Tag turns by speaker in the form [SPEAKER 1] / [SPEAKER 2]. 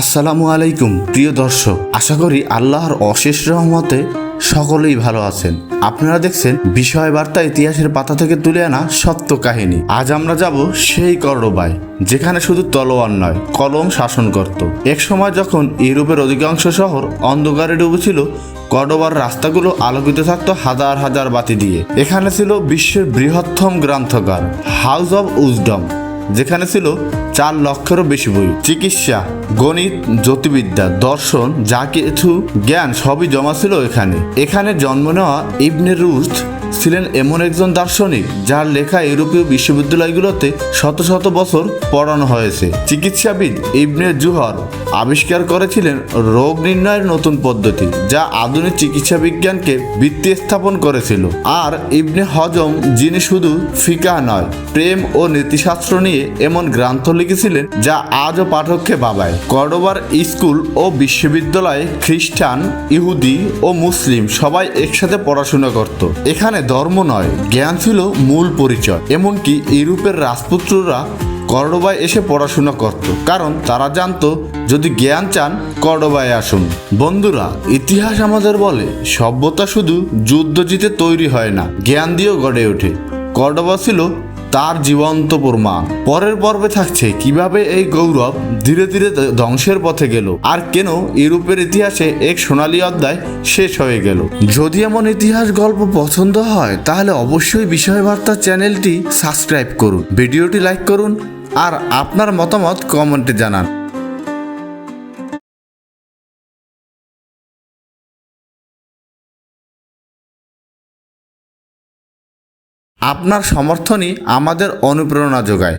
[SPEAKER 1] আসসালামু আলাইকুম, প্রিয় দর্শক। আশা করি আল্লাহর অশেষ রহমতে সকলেই ভালো আছেন। আপনারা দেখছেন বিষয় বার্তা ইতিহাসের পাতা থেকে তুলে আনা সত্য কাহিনী। আজ আমরা যাব সেই করডোবায় যেখানে শুধু তলোয়ার নয়, কলম শাসন করত। এক সময় যখন ইউরোপের অধিকাংশ শহর অন্ধকারে ডুবেছিল কর্ডোবার রাস্তাগুলো আলোকিত থাকত হাজার হাজার বাতি দিয়ে। এখানে ছিল বিশ্বের বৃহত্তম গ্রন্থগার হাউস অব উজডম যেখানে ছিল চার লক্ষেরও বেশি বই। চিকিৎসা, গণিত, জ্যোতির্বিদ্যা, দর্শন, যা কিছু জ্ঞান সবই জমা ছিল এখানে। এখানে জন্ম নেওয়া ইবনে রুস্ট ছিলেন এমন একজন দার্শনিক যার লেখা ইউরোপীয় বিশ্ববিদ্যালয়গুলোতে শত শত বছর পড়ানো হয়েছে। চিকিৎসাবিদ ইবনে জুহর আবিষ্কার করেছিলেন রোগ নির্ণয়ের নতুন পদ্ধতি, যা আধুনিক চিকিৎসা বিজ্ঞানকে ভিত্তি স্থাপন করেছিল। আর ইবনে হজম, যিনি শুধু ফিকা নয় প্রেম ও নীতিশাস্ত্র নিয়ে এমন গ্রন্থ লিখেছিলেন যা আজও পাঠককে বাবায়। কর্ডোবার স্কুল ও বিশ্ববিদ্যালয়ে খ্রিস্টান, ইহুদি ও মুসলিম সবাই একসাথে পড়াশোনা করত। এখানে ধর্ম নয়, জ্ঞান ছিল মূল পরিচয়। এমনকি ইউরোপের রাজপুত্ররা কর্ডোবায় এসে পড়াশোনা করত, কারণ তারা জানতো, যদি জ্ঞান চান কর্ডোবায় আসুন। বন্ধুরা, ইতিহাস আমাদের বলে, সভ্যতা শুধু যুদ্ধ জিতে তৈরি হয় না, জ্ঞান দিয়েও গড়ে ওঠে। কর্ডোবা ছিল তার জীবন্ত প্রমাণ। পরের পর্বে থাকছে কীভাবে এই গৌরব ধীরে ধীরে ধ্বংসের পথে গেল আর কেন ইউরোপের ইতিহাসে এক সোনালী অধ্যায় শেষ হয়ে গেল। যদি এমন ইতিহাস গল্প পছন্দ হয়, তাহলে অবশ্যই বিষয়বার্তা চ্যানেলটি সাবস্ক্রাইব করুন। ভিডিওটি লাইক করুন আর আপনার মতামত কমেন্টে জানান। আপনার সমর্থনই আমাদের অনুপ্রেরণা যোগায়।